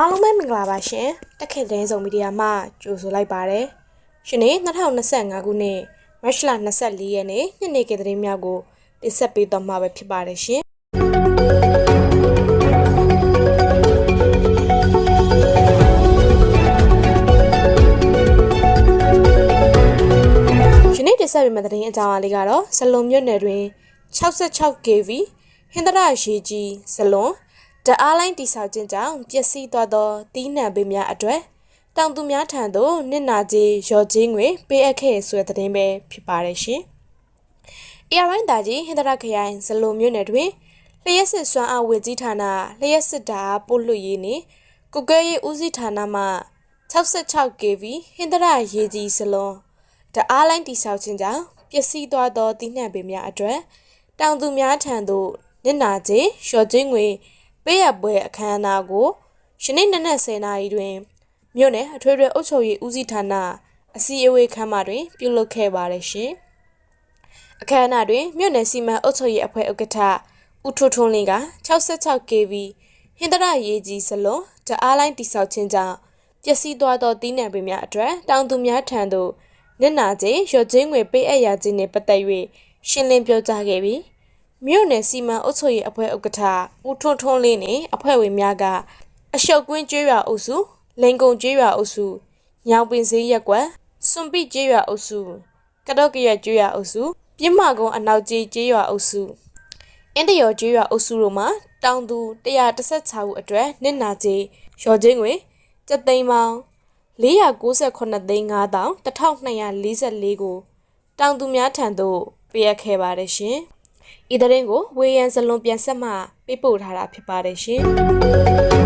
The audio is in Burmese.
အားလုံးပဲမင်္ဂလာပါရှင်တက်ခေသတင်းဆောင်မီဒီယာမှကြိုဆိုလိုက်ပါတယ်ရှင်နေ့2025ခုနှစ်မတ်လ24ရက်နေ့ညနေခင်းသတင်းများကိုတင်ဆက်ပေးသွားမှာပဲဖြစ်ပါတယ်ရှင်ရှင်နေ့တင်ဆက်ပေးမယ့်သတင်းအကြောင်းအလေးကတော့ဇလွန်မြို့နယ်တွင် 66 kV ဟင်္ဒရရေကြီးဇလွန်ဓာ တ်အားလိုင်းတိဆောက်ခြင်းကြောင့်ပျက်စီးသွားသောတီးနှံပေများအတွက်တောင်သူများထံသို့နစ်နာကြေးရော်ကြေးငွေပေးအပ်ခဲ့ဆိုတဲ့သတင်းပဲဖြစ်ပါတယ်ရှင်။ ARN တာကြီးဟင်္ဒရခရိုင်ဇလွန်မြို့နယ်တွင်လျှက်စစ်စွမ်းအားဝေကြီးဌာနလျှက်စစ်ဓာတ်ပို့လွှတ်ရေးနှင့်ကုကဲရေးဦးစီးဌာနမှ 66 kV ဟင်္ဒရရေကြီးဇလွန်ဓာတ်အားလိုင်းတိဆောက်ခြင်းကြောင့်ပျက်စီးသွားသောတီးနှံပေများအတွက်တောင်သူများထံသို့နစ်နာကြေးလျှော်ကြေးငွေ ပေးရပွဲအခမ်းအနားကိုယနေ့နနက်10:00နာရီတွင်မြို့နယ်အထွေထွေအုပ်ချုပ်ရေးဦးစီးဌာနအစည်းအဝေးခန်းမတွင် ပြုလုပ်ခဲ့ပါတယ်ရှင်။အခမ်းအနားတွင်မြို့နယ်စီမံအုပ်ချုပ်ရေးအဖွဲ့ဥက္ကဋ္ဌဦးထွန်းထွန်းလင်းက 66kV ဟင်္ဒရရေးကြီးစလုံးတအားလိုင်းတိဆောက်ခြင်းကြောင့်ပျက်စီးသွားသောတီးနှံပင်များအတွက်တောင်သူများထံသို့နစ်နာခြင်းရော့ချင်းငွေပေးအပ်ရခြင်းနှင့်ပတ်သက်၍ရှင်းလင်းပြောကြားခဲ့ပြီး မြို့နယ်စီမံအုပ်ချုပ်ရေးအဖွဲ့ဥက္ကဋ္ဌဦးထွန်းထွန်းလင်းနှင့်အဖွဲ့ဝင်များကအရှုပ်ကွင်းကျွေးရွာအုပ်စုလင်ကုံကျွေးရွာအုပ်စုညောင်ပင်စည်းရက်ကွက်စွန်ပိကျွေးရွာအုပ်စုကတော့ကရက်ကျွေးရွာအုပ်စုပြင်းမကုန်းအနောက်ကြီးကျွေးရွာအုပ်စုအင်းတရော်ကျွေးရွာအုပ်စုတို့မှာတောင်သူ116ဦးအတွက်နစ်နာကြေးရော်ချင်းငွေကျပ်သိန်းပေါင်း498သိန်း5000 1244ကိုတောင်သူများထံသို့ပေးအပ်ခဲ့ပါတယ်ရှင်။ ဤတဲ့ရင်ကိုဝေယံစလွန်ပြန်ဆက်မှပေးပို့ထားတာဖြစ်ပါတယ်ရှင်။